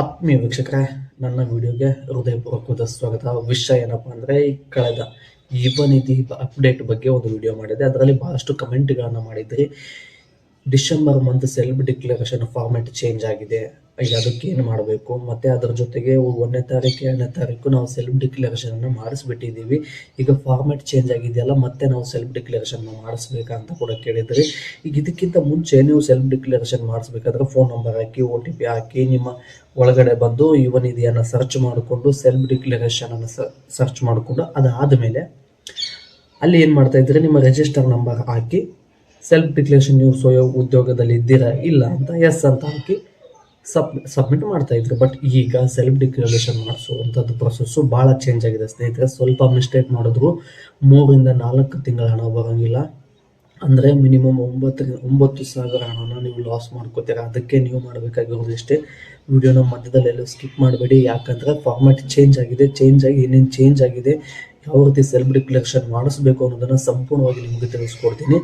ಆತ್ಮೀಯ ವೀಕ್ಷಕರೇ, ನನ್ನ ವಿಡಿಯೋಗೆ ಹೃದಯಪೂರ್ವಕವಾದ ಸ್ವಾಗತ. ವಿಷಯ ಏನಪ್ಪ ಅಂದರೆ ಕಳೆದ ಯುವ ನಿಧಿ ಅಪ್ಡೇಟ್ ಬಗ್ಗೆ ಒಂದು ವಿಡಿಯೋ ಮಾಡಿದೆ ಅದರಲ್ಲಿ ಬಹಳಷ್ಟು ಕಮೆಂಟ್ಗಳನ್ನು ಮಾಡಿದ್ರಿ. December month self declaration format change ಆಗಿದೆ. ಈಗ ಅದಕ್ಕೆ ಏನು ಮಾಡಬೇಕು? ಮತ್ತು ಅದರ ಜೊತೆಗೆ ಒಂದನೇ ತಾರೀಕು ಎರಡನೇ ತಾರೀಕು ನಾವು ಸೆಲ್ಫ್ ಡಿಕ್ಲರೇಷನನ್ನು ಮಾಡಿಸ್ಬಿಟ್ಟಿದ್ದೀವಿ. ಈಗ ಫಾರ್ಮೆಟ್ ಚೇಂಜ್ ಆಗಿದೆಯಲ್ಲ, ಮತ್ತೆ ನಾವು ಸೆಲ್ಫ್ ಡಿಕ್ಲರೇಷನ್ ಮಾಡಿಸ್ಬೇಕಾ ಅಂತ ಕೂಡ ಕೇಳಿದ್ರಿ. ಈಗ ಇದಕ್ಕಿಂತ ಮುಂಚೆ ನೀವು ಸೆಲ್ಫ್ ಡಿಕ್ಲರೇಷನ್ ಮಾಡಿಸ್ಬೇಕಾದ್ರೆ ಫೋನ್ ನಂಬರ್ ಹಾಕಿ ಒ ಟಿ ಪಿ ಹಾಕಿ, ನಿಮ್ಮ ಒಳಗಡೆ ಬಂದು ಇವನ್ ಇದೆಯನ್ನು ಸರ್ಚ್ ಮಾಡಿಕೊಂಡು ಸೆಲ್ಫ್ ಡಿಕ್ಲರೇಷನನ್ನು ಸರ್ಚ್ ಮಾಡಿಕೊಂಡು ಅದಾದ ಮೇಲೆ ಅಲ್ಲಿ ಏನು ಮಾಡ್ತಾ ಇದ್ರೆ? ನಿಮ್ಮ ರಿಜಿಸ್ಟರ್ ನಂಬರ್ ಹಾಕಿ ಸೆಲ್ಫ್ ಡಿಕ್ಲೇಷನ್ ನೀವು ಸ್ವಯಂ ಉದ್ಯೋಗದಲ್ಲಿ ಇದ್ದೀರಾ? ಇಲ್ಲ ಅಂತ ಎಸ್ ಅಂತ ಹಾಕಿ ಸಬ್ ಸಬ್ಮಿಟ್ ಮಾಡ್ತಾ ಇದ್ರು. ಬಟ್ ಈಗ ಸೆಲ್ಫ್ ಡಿಕ್ಲರೇಷನ್ ಮಾಡಿಸುವಂಥದ್ದು ಪ್ರೊಸೆಸ್ಸು ಭಾಳ ಚೇಂಜ್ ಆಗಿದೆ. ಸ್ನೇಹಿತರೆ, ಸ್ವಲ್ಪ ಮಿಸ್ಟೇಕ್ ಮಾಡಿದ್ರು. ಮೂರಿಂದ ನಾಲ್ಕು ತಿಂಗಳ ಹಣ ಬರೋಂಗಿಲ್ಲ. ಅಂದರೆ ಮಿನಿಮಮ್ ಒಂಬತ್ತರಿಂದ ಒಂಬತ್ತು ಸಾವಿರ ಹಣನ ನೀವು ಲಾಸ್ ಮಾಡ್ಕೋತೀರ? ಅದಕ್ಕೆ ನೀವು ಮಾಡಬೇಕಾಗಿರೋದು ಇಷ್ಟೇ. ವಿಡಿಯೋನ ಮಧ್ಯದಲ್ಲೆಲ್ಲೂ ಸ್ಕಿಪ್ ಮಾಡಬೇಡಿ. ಯಾಕಂದರೆ ಫಾರ್ಮ್ಯಾಟ್ ಚೇಂಜ್ ಆಗಿದೆ ಚೇಂಜ್ ಆಗಿ ಏನೇನು ಚೇಂಜ್ ಆಗಿದೆ, ಯಾವ ರೀತಿ ಸೆಲ್ಫ್ ಡಿಕ್ಲರೇಷನ್ ಮಾಡಿಸ್ಬೇಕು ಅನ್ನೋದನ್ನು ಸಂಪೂರ್ಣವಾಗಿ ನಿಮಗೆ ತಿಳಿಸ್ಕೊಡ್ತೀನಿ.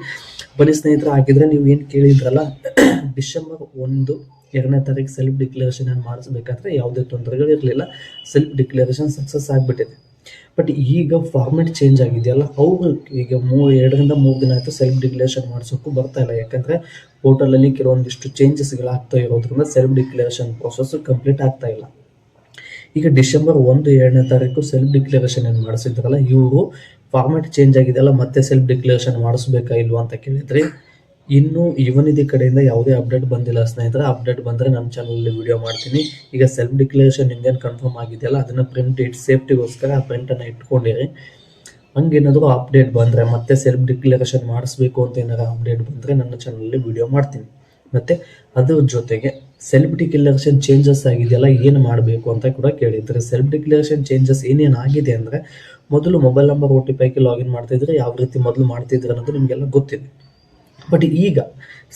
ಬನ್ನಿ ಸ್ನೇಹಿತರೆ, ಹಾಗಿದ್ರೆ ನೀವು ಏನು ಕೇಳಿದ್ರಲ್ಲ, ಡಿಸೆಂಬರ್ ಒಂದು ಎರಡನೇ ತಾರೀಕು ಸೆಲ್ಫ್ ಡಿಕ್ಲರೇಷನ್ ಏನು ಮಾಡಿಸ್ಬೇಕಾದ್ರೆ ಯಾವುದೇ ತೊಂದರೆಗಳಿರಲಿಲ್ಲ ಸೆಲ್ಫ್ ಡಿಕ್ಲರೇಷನ್ ಸಕ್ಸಸ್ ಆಗಿಬಿಟ್ಟಿದೆ. ಬಟ್ ಈಗ ಫಾರ್ಮೆಟ್ ಚೇಂಜ್ ಆಗಿದೆಯಲ್ಲ, ಅವರು ಈಗ ಮೂ, ಎರಡರಿಂದ ಮೂರು ದಿನ ಆಯಿತು ಸೆಲ್ಫ್ ಡಿಕ್ಲರೇಷನ್ ಮಾಡಿಸೋಕ್ಕೂ ಬರ್ತಾ ಇಲ್ಲ. ಯಾಕಂದರೆ ಪೋರ್ಟಲಲ್ಲಿ ಕೆಲವೊಂದಿಷ್ಟು ಚೇಂಜಸ್ಗಳಾಗ್ತಾ ಇರೋದ್ರಿಂದ ಸೆಲ್ಫ್ ಡಿಕ್ಲರೇಷನ್ ಪ್ರೊಸೆಸ್ ಕಂಪ್ಲೀಟ್ ಆಗ್ತಾ ಇಲ್ಲ. ಈಗ ಡಿಸೆಂಬರ್ ಒಂದು ಎರಡನೇ ತಾರೀಕು ಸೆಲ್ಫ್ ಡಿಕ್ಲರೇಷನ್ ಏನು ಮಾಡಿಸಿದ್ರಲ್ಲ, ಇವರು ಫಾರ್ಮೆಟ್ ಚೇಂಜ್ ಆಗಿದೆಯಲ್ಲ, ಮತ್ತೆ ಸೆಲ್ಫ್ ಡಿಕ್ಲರೇಷನ್ ಮಾಡಿಸ್ಬೇಕಾ ಇಲ್ವಾ ಅಂತ ಕೇಳಿದ್ರೆ, ಇನ್ನು ಯುವನಿಧಿ ಕಡೆಯಿಂದ ಯಾವುದೇ ಅಪ್ಡೇಟ್ ಬಂದಿಲ್ಲ ಸ್ನೇಹಿತರೆ. ಅಪ್ಡೇಟ್ ಬಂದರೆ ನಮ್ಮ ಚಾನಲಲ್ಲಿ ವಿಡಿಯೋ ಮಾಡ್ತೀನಿ. ಈಗ ಸೆಲ್ಫ್ ಡಿಕ್ಲರೇಷನ್ ನಿಮ್ದೇನು ಕನ್ಫರ್ಮ್ ಆಗಿದೆಯಲ್ಲ, ಅದನ್ನು ಪ್ರಿಂಟ್ ಇಟ್ ಸೇಫ್ಟಿಗೋಸ್ಕರ ಆ ಪ್ರಿಂಟನ್ನು ಇಟ್ಕೊಂಡಿರಿ. ಹಂಗೇನಾದರೂ ಅಪ್ಡೇಟ್ ಬಂದರೆ, ಮತ್ತೆ ಸೆಲ್ಫ್ ಡಿಕ್ಲರೇಷನ್ ಮಾಡಿಸ್ಬೇಕು ಅಂತ ಏನಾದ್ರು ಅಪ್ಡೇಟ್ ಬಂದರೆ ನನ್ನ ಚಾನಲಲ್ಲಿ ವಿಡಿಯೋ ಮಾಡ್ತೀನಿ. ಮತ್ತು ಅದ್ರ ಜೊತೆಗೆ ಸೆಲ್ಫ್ ಡಿಕ್ಲರೇಷನ್ ಚೇಂಜಸ್ ಆಗಿದೆಯಲ್ಲ, ಏನು ಮಾಡಬೇಕು ಅಂತ ಕೂಡ ಕೇಳಿದ್ರೆ. ಸೆಲ್ಫ್ ಡಿಕ್ಲರೇಷನ್ ಚೇಂಜಸ್ ಏನೇನು ಆಗಿದೆ ಅಂದರೆ, ಮೊದಲು mobile number O T P login ಮಾಡ್ತಿದ್ರೆ ಯಾವ ರೀತಿ ಮೊದಲು ಮಾಡ್ತಿದ್ರೆ ಅನ್ನೋದು ನಿಮಗೆಲ್ಲ ಗೊತ್ತಿದೆ. ಬಟ್ ಈಗ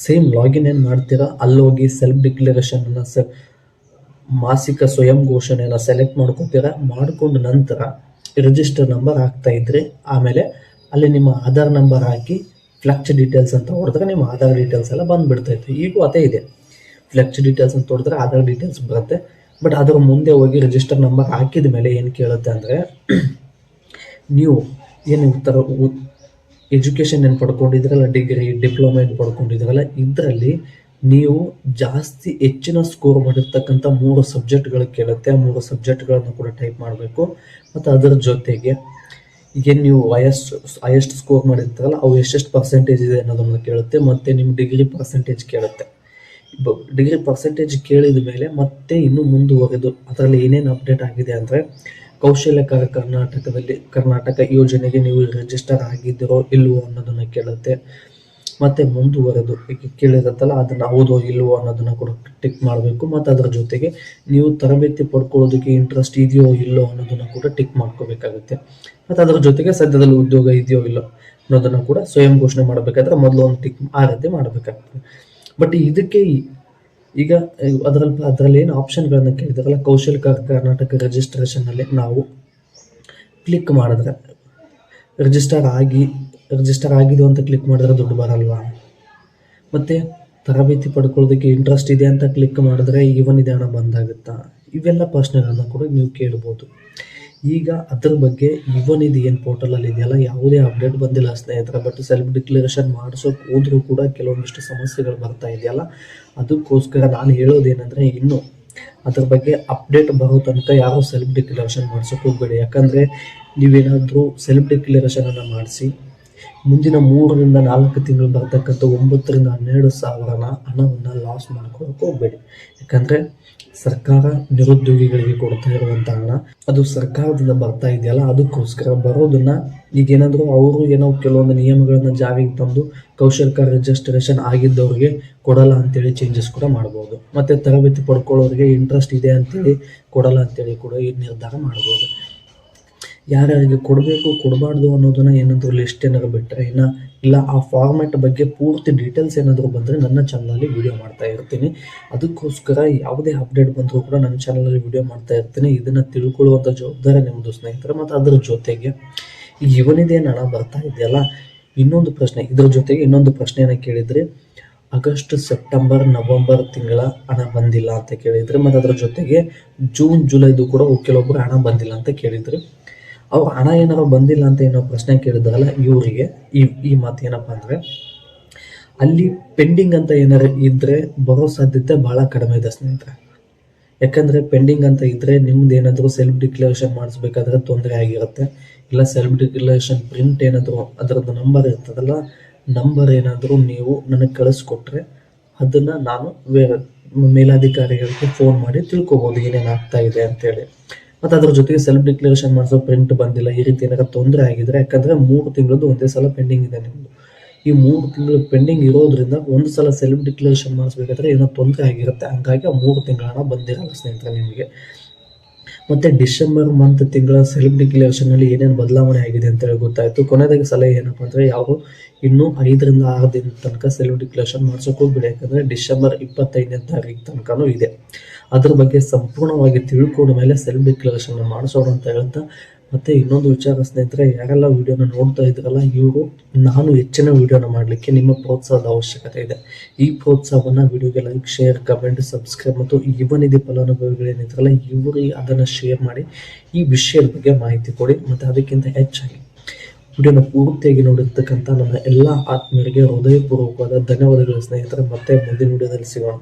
ಸೇಮ್ ಲಾಗಿನ್ ಏನು ಮಾಡ್ತೀರಾ? ಅಲ್ಲೋಗಿ ಸೆಲ್ಫ್ ಡಿಕ್ಲರೇಷನನ್ನು ಸ, ಮಾಸಿಕ ಸ್ವಯಂ ಘೋಷಣೆಯನ್ನು ಸೆಲೆಕ್ಟ್ ಮಾಡ್ಕೊತೀರಾ? ಮಾಡ್ಕೊಂಡ ನಂತರ ರಿಜಿಸ್ಟರ್ ನಂಬರ್ ಹಾಕ್ತಾ ಇದ್ರಿ, ಆಮೇಲೆ ಅಲ್ಲಿ ನಿಮ್ಮ ಆಧಾರ್ ನಂಬರ್ ಹಾಕಿ ಫ್ಲಕ್ಚ್ ಡೀಟೇಲ್ಸ್ ಅಂತ ಹೊಡೆದ್ರೆ ನಿಮ್ಮ ಆಧಾರ್ ಡೀಟೇಲ್ಸ್ ಎಲ್ಲ ಬಂದುಬಿಡ್ತೈತೆ ಈಗೂ ಅದೇ ಇದೆ. ಫ್ಲೆಕ್ಚ್ ಡೀಟೇಲ್ಸ್ ಅಂತ ತೋರಿದ್ರೆ ಆಧಾರ್ ಡೀಟೇಲ್ಸ್ ಬರುತ್ತೆ. ಬಟ್ ಅದರ ಮುಂದೆ ಹೋಗಿ ರಿಜಿಸ್ಟರ್ ನಂಬರ್ ಹಾಕಿದ ಮೇಲೆ ಏನು ಕೇಳುತ್ತೆ ಅಂದರೆ, ನೀವು ಏನು ಉತ್ತರ ಎಜುಕೇಷನ್ ಏನು ಪಡ್ಕೊಂಡಿದ್ರಲ್ಲ ಡಿಗ್ರಿ ಡಿಪ್ಲೊಮಾ ಏನು ಪಡ್ಕೊಂಡಿದ್ರಲ್ಲ, ಇದರಲ್ಲಿ ನೀವು ಜಾಸ್ತಿ ಹೆಚ್ಚಿನ ಸ್ಕೋರ್ ಮಾಡಿರ್ತಕ್ಕಂಥ ಮೂರು ಸಬ್ಜೆಕ್ಟ್ಗಳು ಕೇಳುತ್ತೆ. ಮೂರು ಸಬ್ಜೆಕ್ಟ್ಗಳನ್ನು ಕೂಡ ಟೈಪ್ ಮಾಡಬೇಕು. ಮತ್ತು ಅದರ ಜೊತೆಗೆ ಏನು ನೀವು ಹೈಯೆಸ್ಟ್ ಹೈಯೆಸ್ಟ್ ಸ್ಕೋರ್ ಮಾಡಿರ್ತಾರಲ್ಲ, ಅವು ಎಷ್ಟೆಷ್ಟು ಪರ್ಸೆಂಟೇಜ್ ಇದೆ ಅನ್ನೋದನ್ನು ಕೇಳುತ್ತೆ. ಮತ್ತು ನಿಮ್ಮ ಡಿಗ್ರಿ ಪರ್ಸೆಂಟೇಜ್ ಕೇಳುತ್ತೆ. ಡಿಗ್ರಿ ಪರ್ಸೆಂಟೇಜ್ ಕೇಳಿದ ಮೇಲೆ ಮತ್ತೆ ಇನ್ನೂ ಮುಂದುವರೆದು ಅದರಲ್ಲಿ ಏನೇನು ಅಪ್ಡೇಟ್ ಆಗಿದೆ ಅಂದರೆ ಕೌಶಲ್ಯಕರ ಕರ್ನಾಟಕದಲ್ಲಿ ಕರ್ನಾಟಕ ಯೋಜನೆಗೆ ನೀವು ರಿಜಿಸ್ಟರ್ ಆಗಿದ್ದೀರೋ ಇಲ್ವೋ ಅನ್ನೋದನ್ನು ಕೇಳುತ್ತೆ. ಮತ್ತೆ ಮುಂದುವರೆದು ಕೇಳಿರುತ್ತಲ್ಲ, ಅದನ್ನು ಹೌದೋ ಇಲ್ವೋ ಅನ್ನೋದನ್ನು ಕೂಡ ಟಿಕ್ ಮಾಡಬೇಕು. ಮತ್ತು ಅದರ ಜೊತೆಗೆ ನೀವು ತರಬೇತಿ ಪಡ್ಕೊಳ್ಳೋದಕ್ಕೆ ಇಂಟ್ರೆಸ್ಟ್ ಇದೆಯೋ ಇಲ್ಲೋ ಅನ್ನೋದನ್ನು ಕೂಡ ಟಿಕ್ ಮಾಡ್ಕೋಬೇಕಾಗುತ್ತೆ. ಮತ್ತು ಅದರ ಜೊತೆಗೆ ಸದ್ಯದಲ್ಲಿ ಉದ್ಯೋಗ ಇದೆಯೋ ಇಲ್ಲೋ ಅನ್ನೋದನ್ನು ಕೂಡ ಸ್ವಯಂ ಘೋಷಣೆ ಮಾಡಬೇಕಾದ್ರೆ ಮೊದಲು ಒಂದು ಟಿಕ್ ಆ ರೀತಿ ಮಾಡಬೇಕಾಗ್ತದೆ. ಬಟ್ ಇದಕ್ಕೆ ಈಗ ಅದರಲ್ಲಿ ಅದರಲ್ಲಿ ಏನು ಆಪ್ಷನ್ಗಳನ್ನು ಕೇಳಿದಾರಲ್ಲ ಕೌಶಲ್ಯ ಕರ್ನಾಟಕ ರಿಜಿಸ್ಟ್ರೇಷನಲ್ಲಿ ನಾವು ಕ್ಲಿಕ್ ಮಾಡಿದ್ರೆ ರಿಜಿಸ್ಟರ್ ಆಗಿ ರಿಜಿಸ್ಟರ್ ಆಗಿದ್ದು ಅಂತ ಕ್ಲಿಕ್ ಮಾಡಿದ್ರೆ ದುಡ್ಡು ಬರಲ್ವಾ? ಮತ್ತು ತರಬೇತಿ ಪಡ್ಕೊಳ್ಳೋದಕ್ಕೆ ಇಂಟ್ರೆಸ್ಟ್ ಇದೆ ಅಂತ ಕ್ಲಿಕ್ ಮಾಡಿದ್ರೆ ಇವನ್ ಇದೆ ಹಣ ಬಂದಾಗುತ್ತಾ ಇವೆಲ್ಲ ಪ್ರಶ್ನೆಗಳನ್ನ ಕೂಡ ನೀವು ಕೇಳ್ಬೋದು. ಈಗ ಅದ್ರ ಬಗ್ಗೆ ಇವನ್ ಇದು ಏನು ಪೋರ್ಟಲಲ್ಲಿ ಇದೆಯಲ್ಲ, ಯಾವುದೇ ಅಪ್ಡೇಟ್ ಬಂದಿಲ್ಲ ಸ್ನೇಹಿತರ ಬಟ್ ಸೆಲ್ಫ್ ಡಿಕ್ಲರೇಷನ್ ಮಾಡಿಸೋಕೆ ಹೋದರೂ ಕೂಡ ಕೆಲವೊಂದಿಷ್ಟು ಸಮಸ್ಯೆಗಳು ಬರ್ತಾ ಇದೆಯಲ್ಲ. ಅದಕ್ಕೋಸ್ಕರ ನಾನು ಹೇಳೋದೇನೆಂದರೆ ಇನ್ನು ಅದ್ರ ಬಗ್ಗೆ ಅಪ್ಡೇಟ್ ಬರೋ ತನಕ ಯಾರು ಸೆಲ್ಫ್ ಡಿಕ್ಲರೇಷನ್ ಮಾಡ್ಸೋಕೆ ಹೋಗಬೇಡಿ. ಯಾಕಂದರೆ ನೀವೇನಾದರೂ ಸೆಲ್ಫ್ ಡಿಕ್ಲರೇಷನನ್ನು ಮಾಡಿಸಿ ಮುಂದಿನ ಮೂರರಿಂದ ನಾಲ್ಕು ತಿಂಗಳು ಬರ್ತಕ್ಕಂಥ ಒಂಬತ್ತರಿಂದ ಹನ್ನೆರಡು ಸಾವಿರನ ಹಣವನ್ನು ಲಾಸ್ ಮಾಡ್ಕೊಳಕ್ಕೆ ಹೋಗಬೇಡಿ. ಯಾಕಂದರೆ ಸರ್ಕಾರ ನಿರುದ್ಯೋಗಿಗಳಿಗೆ ಕೊಡ್ತಾ ಇರುವಂಥ ಹಣ, ಅದು ಸರ್ಕಾರದಿಂದ ಬರ್ತಾ ಇದೆಯಲ್ಲ, ಅದಕ್ಕೋಸ್ಕರ ಬರೋದನ್ನ ಈಗೇನಾದರೂ ಅವರು ಏನೋ ಕೆಲವೊಂದು ನಿಯಮಗಳನ್ನು ಜಾರಿಗೆ ತಂದು ಕೌಶಲ್ಕ ರಿಜಿಸ್ಟ್ರೇಷನ್ ಆಗಿದ್ದವ್ರಿಗೆ ಕೊಡಲ್ಲ ಅಂತೇಳಿ ಚೇಂಜಸ್ ಕೂಡ ಮಾಡ್ಬೋದು. ಮತ್ತು ತರಬೇತಿ ಪಡ್ಕೊಳ್ಳೋರಿಗೆ ಇಂಟ್ರೆಸ್ಟ್ ಇದೆ ಅಂತೇಳಿ ಕೊಡಲ್ಲ ಅಂತೇಳಿ ಕೂಡ ಈ ನಿರ್ಧಾರ ಮಾಡ್ಬೋದು. ಯಾರ್ಯಾರಿಗೆ ಕೊಡಬೇಕು, ಕೊಡಬಾರ್ದು ಅನ್ನೋದನ್ನ ಏನಾದರೂ ಲಿಸ್ಟ್ ಏನಾದ್ರು ಬಿಟ್ಟರೆ ಇನ್ನು ಇಲ್ಲ, ಆ ಫಾರ್ಮ್ಯಾಟ್ ಬಗ್ಗೆ ಪೂರ್ತಿ ಡೀಟೇಲ್ಸ್ ಏನಾದರೂ ಬಂದರೆ ನನ್ನ ಚಾನಲಲ್ಲಿ ವಿಡಿಯೋ ಮಾಡ್ತಾ ಇರ್ತೀನಿ. ಅದಕ್ಕೋಸ್ಕರ ಯಾವುದೇ ಅಪ್ಡೇಟ್ ಬಂದರೂ ಕೂಡ ನನ್ನ ಚಾನಲಲ್ಲಿ ವಿಡಿಯೋ ಮಾಡ್ತಾ ಇರ್ತೀನಿ. ಇದನ್ನು ತಿಳ್ಕೊಳ್ಳುವಂಥ ಜವಾಬ್ದಾರಿ ನಿಮ್ಮದು ಸ್ನೇಹಿತರೆ, ಮತ್ತು ಅದರ ಜೊತೆಗೆ ಇವನಿದೇನು ಹಣ ಬರ್ತಾ ಇದೆಯಲ್ಲ? ಇನ್ನೊಂದು ಪ್ರಶ್ನೆ, ಇದ್ರ ಜೊತೆಗೆ ಇನ್ನೊಂದು ಪ್ರಶ್ನೆಯನ್ನು ಕೇಳಿದರೆ, ಆಗಸ್ಟ್, ಸೆಪ್ಟೆಂಬರ್, ನವೆಂಬರ್ ತಿಂಗಳ ಹಣ ಬಂದಿಲ್ಲ ಅಂತ ಕೇಳಿದ್ರು, ಮತ್ತು ಅದರ ಜೊತೆಗೆ ಜೂನ್, ಜುಲೈದು ಕೂಡ ಕೆಲವೊಬ್ರು ಹಣ ಬಂದಿಲ್ಲ ಅಂತ ಕೇಳಿದ್ರು ಅವ್ರು ಹಣ ಏನಾರು ಬಂದಿಲ್ಲ ಅಂತ ಏನೋ ಪ್ರಶ್ನೆ ಕೇಳಿದ್ರಲ್ಲ ಇವರಿಗೆ, ಈ ಈ ಮಾತು ಏನಪ್ಪ ಅಂದರೆ, ಅಲ್ಲಿ ಪೆಂಡಿಂಗ್ ಅಂತ ಏನಾರು ಇದ್ದರೆ ಬರೋ ಸಾಧ್ಯತೆ ಭಾಳ ಕಡಿಮೆ ಇದೆ ಸ್ನೇಹಿತರೆ. ಯಾಕಂದರೆ ಪೆಂಡಿಂಗ್ ಅಂತ ಇದ್ದರೆ ನಿಮ್ದು ಏನಾದರೂ ಸೆಲ್ಫ್ ಡಿಕ್ಲರೇಷನ್ ಮಾಡಿಸ್ಬೇಕಾದ್ರೆ ತೊಂದರೆ ಆಗಿರುತ್ತೆ. ಇಲ್ಲ ಸೆಲ್ಫ್ ಡಿಕ್ಲರೇಷನ್ ಪ್ರಿಂಟ್ ಏನಾದರೂ ಅದರದ್ದು ನಂಬರ್ ಇರ್ತದಲ್ಲ ನಂಬರ್ ಏನಾದರೂ ನೀವು ನನಗೆ ಕಳಿಸ್ಕೊಟ್ರೆ ಅದನ್ನು ನಾನು ಮೇಲಾಧಿಕಾರಿಗಳಿಗೆ ಫೋನ್ ಮಾಡಿ ತಿಳ್ಕೊಬೋದು ಏನೇನು ಆಗ್ತಾ ಇದೆ ಅಂತೇಳಿ. ಮತ್ತು ಅದ್ರ ಜೊತೆಗೆ ಸೆಲ್ಫ್ ಡಿಕ್ಲರೇಷನ್ ಮಾಡಿಸೋ ಪ್ರಿಂಟ್ ಬಂದಿಲ್ಲ, ಈ ರೀತಿ ಏನಾದ್ರೂ ತೊಂದರೆ ಆಗಿದ್ರೆ, ಯಾಕಂದರೆ ಮೂರು ತಿಂಗಳದ್ದು ಒಂದೇ ಸಲ ಪೆಂಡಿಂಗ್ ಇದೆ ನಿಮ್ಮದು ಈ ಮೂರು ತಿಂಗಳು ಪೆಂಡಿಂಗ್ ಇರೋದ್ರಿಂದ ಒಂದು ಸಲ ಸೆಲ್ಫ್ ಡಿಕ್ಲರೇಷನ್ ಮಾಡಿಸ್ಬೇಕಾದ್ರೆ ಏನೋ ತೊಂದರೆ ಆಗಿರುತ್ತೆ. ಹಂಗಾಗಿ ಆ ಮೂರು ತಿಂಗಳ ಬಂದಿರಲ್ಲ ಸ್ನೇಹಿತರೆ ನಿಮಗೆ. ಮತ್ತು ಡಿಸೆಂಬರ್ ಮಂತ್ ತಿಂಗಳ ಸೆಲ್ಫ್ ಡಿಕ್ಲರೇಷನಲ್ಲಿ ಏನೇನು ಬದಲಾವಣೆ ಆಗಿದೆ ಅಂತೇಳಿ ಗೊತ್ತಾಯಿತು. ಕೊನೆಯದಾಗಿ ಸಲಹೆ ಏನಪ್ಪ ಅಂದರೆ ಯಾರು ಇನ್ನೂ ಐದರಿಂದ ಆರು ದಿನ ತನಕ ಸೆಲ್ಫ್ ಡಿಕ್ಲೇರೇಷನ್ ಮಾಡ್ಸೋಕೆ ಯಾಕಂದರೆ ಡಿಸೆಂಬರ್ ಇಪ್ಪತ್ತೈದನೇ ತಾರೀಕು ತನಕನೂ ಇದೆ. ಅದ್ರ ಬಗ್ಗೆ ಸಂಪೂರ್ಣವಾಗಿ ತಿಳ್ಕೊಂಡ ಮೇಲೆ ಸೆಲ್ಫ್ ಡಿಕ್ಲರೇಷನ್ ಮಾಡಿಸೋಣ ಅಂತ ಹೇಳ್ತಾ ಮತ್ತು ಇನ್ನೊಂದು ವಿಚಾರ ಸ್ನೇಹಿತರೆ, ಯಾರೆಲ್ಲ ವಿಡಿಯೋನ ನೋಡ್ತಾ ಇದ್ರಲ್ಲ, ಇವರು ನಾನು ಹೆಚ್ಚಿನ ವಿಡಿಯೋನ ಮಾಡಲಿಕ್ಕೆ ನಿಮ್ಮ ಪ್ರೋತ್ಸಾಹದ ಅವಶ್ಯಕತೆ ಇದೆ. ಈ ಪ್ರೋತ್ಸಾಹವನ್ನು ವಿಡಿಯೋಗೆ ಲೈಕ್ ಶೇರ್ ಕಮೆಂಟ್ ಸಬ್ಸ್ಕ್ರೈಬ್ ಮತ್ತು ಯುವನಿಧಿ ಫಲಾನುಭವಿಗಳೇನಿದ್ರಲ್ಲ ಇವರು ಅದನ್ನು ಶೇರ್ ಮಾಡಿ ಈ ವಿಷಯದ ಬಗ್ಗೆ ಮಾಹಿತಿ ಕೊಡಿ. ಮತ್ತು ಅದಕ್ಕಿಂತ ಹೆಚ್ಚಾಗಿ ವಿಡಿಯೋನ ಪೂರ್ತಿಯಾಗಿ ನೋಡಿರ್ತಕ್ಕಂಥ ನನ್ನ ಎಲ್ಲ ಆತ್ಮೀಯರಿಗೆ ಹೃದಯಪೂರ್ವಕವಾದ ಧನ್ಯವಾದಗಳು ಸ್ನೇಹಿತರೆ. ಮತ್ತೆ ಮುಂದಿನ ವಿಡಿಯೋದಲ್ಲಿ ಸಿಗೋಣ.